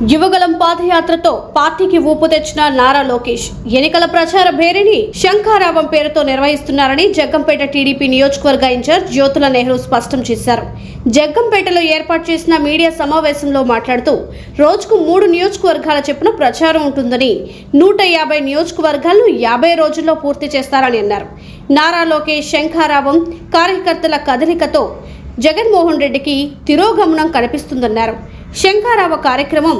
యువగలం పాదయాత్రతో పార్టీకి ఊపు తెచ్చిన నారా లోకేష్. ఎన్నికల ప్రచార భేరిని శంఖారావం పేరుతో నిర్వహిస్తున్నారని జగ్గంపేట టీడీపీ నియోజకవర్గ ఇన్ఛార్జ్ జ్యోతుల నెహ్రూ స్పష్టం చేశారు. జగ్గంపేటలో ఏర్పాటు చేసిన మీడియా సమావేశంలో మాట్లాడుతూ రోజుకు మూడు నియోజకవర్గాల చెప్పున ప్రచారం ఉంటుందని నూట యాభై నియోజకవర్గాలను యాభై రోజుల్లో పూర్తి చేస్తారని అన్నారు. నారా లోకేష్ శంఖారావం కార్యకర్తల కదలికతో జగన్మోహన్ రెడ్డికి తిరోగమనం కనిపిస్తుందన్నారు. శంఖారావ కార్యక్రమం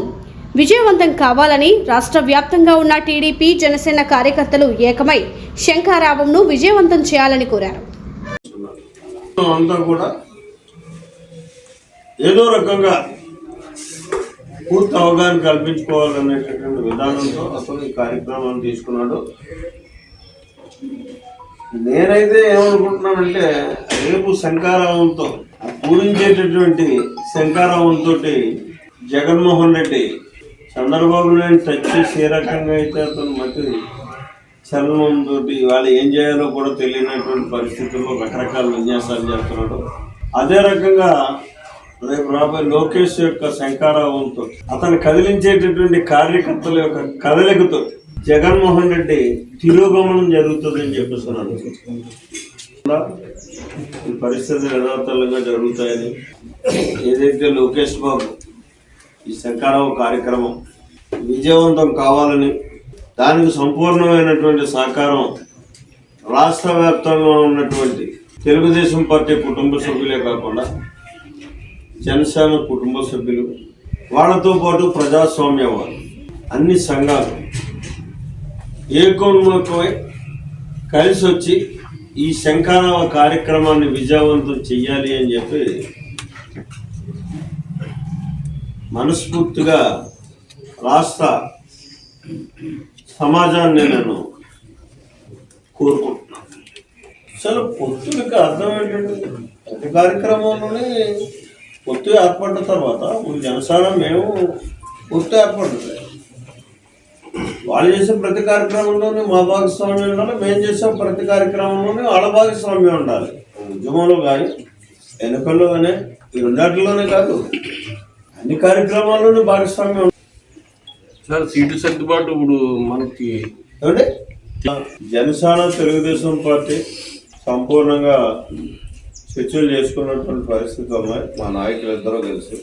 విజయవంతం కావాలని రాష్ట్ర వ్యాప్తంగా ఉన్న టీడీపీ జనసేన కార్యకర్తలు ఏకమై శంఖారావంను విజయవంతం చేయాలని కోరారు. అంతా కూడా ఏదో రకంగా పూర్తి అవగాహన కల్పించుకోవాలనేటటువంటి విధానంతో అసలు ఈ కార్యక్రమాన్ని తీసుకున్నాడు. నేనైతే ఏమనుకుంటున్నానంటే రేపు శంకారావంతో పూరించేటటువంటి శంకారావంతో జగన్మోహన్ రెడ్డి చంద్రబాబు నాయుడు టచ్ చేసి ఏ రకంగా అయితే అతను మతి చలనంతో వాళ్ళు ఏం చేయాలో కూడా తెలియనటువంటి పరిస్థితుల్లో రకరకాల విన్యాసాలు చేస్తున్నాడు. అదే రకంగా రేపు రాబోయే లోకేష్ యొక్క శంకారావంతో అతను కదిలించేటటువంటి కార్యకర్తల యొక్క కదలికతో జగన్మోహన్ రెడ్డి తిరోగమనం జరుగుతుందని చెప్పేస్తున్నాను పరిస్థితులు యథాతథంగా జరుగుతాయని ఏదైతే లోకేష్ బాబు ఈ శంకారావు కార్యక్రమం విజయవంతం కావాలని దానికి సంపూర్ణమైనటువంటి సహకారం రాష్ట్ర వ్యాప్తంగా ఉన్నటువంటి తెలుగుదేశం పార్టీ కుటుంబ సభ్యులే కాకుండా జనసేన కుటుంబ సభ్యులు వాళ్ళతో పాటు ప్రజాస్వామ్యవాదులు అన్ని సంఘాలు ఏకోన్ముఖమై కలిసి వచ్చి ఈ శంఖారావ కార్యక్రమాన్ని విజయవంతం చెయ్యాలి అని చెప్పి మనస్ఫూర్తిగా రాష్ట్ర సమాజాన్ని నేను కోరుకుంటున్నాను. అసలు పొత్తులకు అర్థం ఏంటంటే ప్రతి కార్యక్రమంలోనే పొత్తు ఏర్పడిన తర్వాత ఇప్పుడు మేము పొత్తు ఏర్పడుతుంది వాళ్ళు చేసే ప్రతి కార్యక్రమంలోనే మా భాగస్వామ్యం ఉండాలి మేము చేసే ప్రతి కార్యక్రమంలోనే వాళ్ళ భాగస్వామ్యం ఉండాలి. ఉద్యమంలో కానీ ఎన్నికల్లో కానీ ఈ రెండాటిలోనే కాదు అన్ని కార్యక్రమాల్లోనూ భాగస్వామ్యం ఉండాలి. సార్ సీటు సర్దుబాటు ఇప్పుడు మనకి జనసేన తెలుగుదేశం పార్టీ సంపూర్ణంగా చర్చలు చేసుకున్నటువంటి పరిస్థితులు ఉన్నాయి మా నాయకులు ఇద్దరూ కలిసి